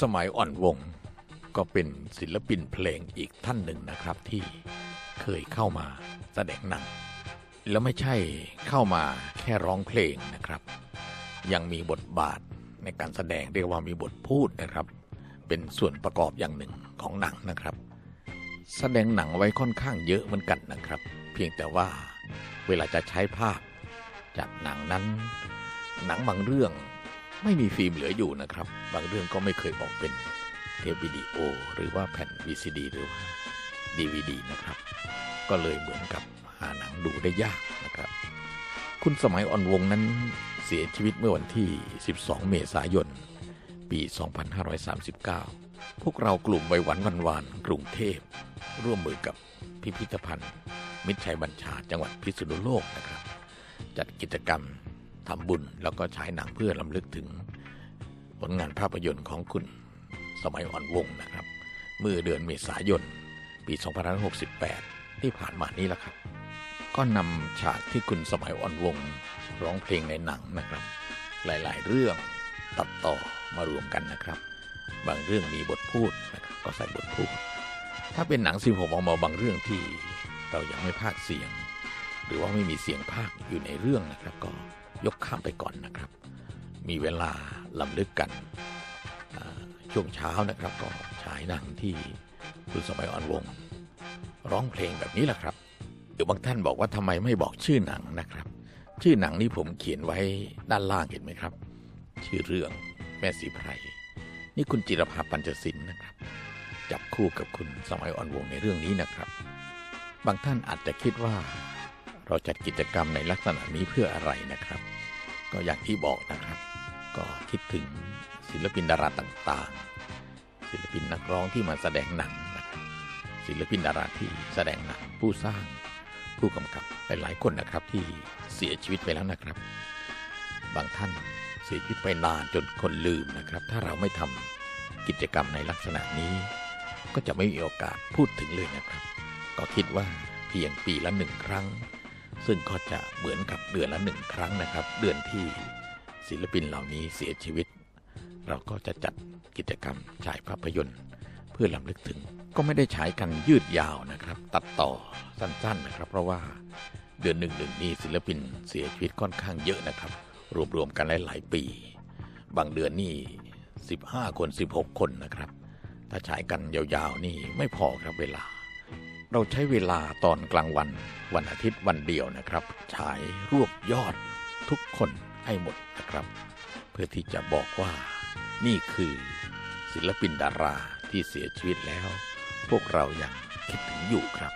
สมัยอ่อนวง ก็เป็นศิลปินเพลงอีกท่านหนึ่งนะครับ ที่เคยเข้ามาแสดงหนัง แล้วไม่ใช่เข้ามาแค่ร้องเพลงนะครับ ยังมีบทบาทในการแสดงเรียกว่ามีบทพูดนะครับ เป็นส่วนประกอบอย่างหนึ่งของหนังนะครับ แสดงหนังไว้ค่อนข้างเยอะเหมือนกันนะครับ เพียงแต่ว่าเวลาจะใช้ภาพจากหนังนั้น หนังบางเรื่อง ไม่มีฟิล์มเหลืออยู่นะครับ บางเรื่องก็ไม่เคยออกเป็นเทปวิดีโอ หรือว่าแผ่น VCD หรือว่า DVD นะครับ ก็เลยเหมือนกับหาหนังดูได้ยากนะครับ คุณสมัยอ่อนวงนั้นเสียชีวิตเมื่อวันที่ 12 เมษายน ปี 2539 พวกเรากลุ่มไวหวันวันวานกรุงเทพ ร่วมมือกับพิพิธภัณฑ์ มิตรชัยบัญชาจังหวัดพิษณุโลกนะครับ จัดกิจกรรม ทำบุญแล้วก็ฉายหนังเพื่อลำลึกถึงผลงานภาพยนตร์ของคุณสมัยอ่อนวงนะครับ เมื่อเดือนเมษายน ปี 2568 ที่ผ่านมานี้แหละครับ ก็นำฉากที่คุณสมัยอ่อนวง ร้องเพลงในหนังนะครับ หลายๆ เรื่องตัดต่อมารวมกันนะครับ บางเรื่องมีบทพูดนะครับก็ใส่บทพูด ถ้าเป็นหนัง16มมบางเรื่องที่เรายังไม่พากเสียง หรือว่าไม่มีเสียงพากอยู่ในเรื่องนะครับก็ ยกข้ามไปก่อนนะครับ มีเวลาลำลึกกันช่วงเช้านะครับก็ฉายหนังที่คุณสมัยอ่อนวง ร้องเพลงแบบนี้แหละครับเดี๋ยวบางท่านบอกว่าทำไมไม่บอกชื่อหนังนะครับ ชื่อหนังนี้ผมเขียนไว้ด้านล่างเห็นไหมครับ ชื่อเรื่องแม่สีไพรนี่คุณจิรภาปัญจสินนะครับ จับคู่กับคุณสมัยอ่อนวงในเรื่องนี้นะครับ บางท่านอาจจะคิดว่า เราจัดกิจกรรมในลักษณะนี้เพื่ออะไรนะครับ ก็อย่างที่บอกนะครับ ก็คิดถึงศิลปินดาราต่างๆ ศิลปินนักร้องที่มาแสดงหนังนะครับศิลปินดาราที่แสดงหนังผู้สร้างผู้กำกับหลายๆคนนะครับที่เสียชีวิตไปแล้วนะครับ บางท่านเสียชีวิตไปนานจนคนลืมนะครับ ถ้าเราไม่ทำกิจกรรมในลักษณะนี้ ก็จะไม่มีโอกาสพูดถึงเลยนะครับ ก็คิดว่าเพียงปีละหนึ่งครั้ง ซึ่งก็จะเหมือนกับเดือนละหนึ่งครั้งนะครับ เดือนที่ศิลปินเหล่านี้เสียชีวิต เราก็จะจัดกิจกรรมฉายภาพยนตร์ เพื่อลำลึกถึง ก็ไม่ได้ฉายกันยืดยาวนะครับ ตัดต่อสั้นๆนะครับ เพราะว่าเดือนหนึ่งหนึ่งนี้ศิลปินเสียชีวิตค่อนข้างเยอะนะครับ รวมๆกันหลายๆปี บางเดือนนี่15 คน 16 คนนะครับ ถ้าฉายกันยาวๆนี่ไม่พอครับเวลา เราใช้เวลาตอนกลางวัน วันอาทิตย์วันเดียวนะครับ ฉายรวบยอดทุกคนให้หมดนะครับ เพื่อที่จะบอกว่า นี่คือศิลปินดาราที่เสียชีวิตแล้ว พวกเรายังคิดถึงอยู่ครับ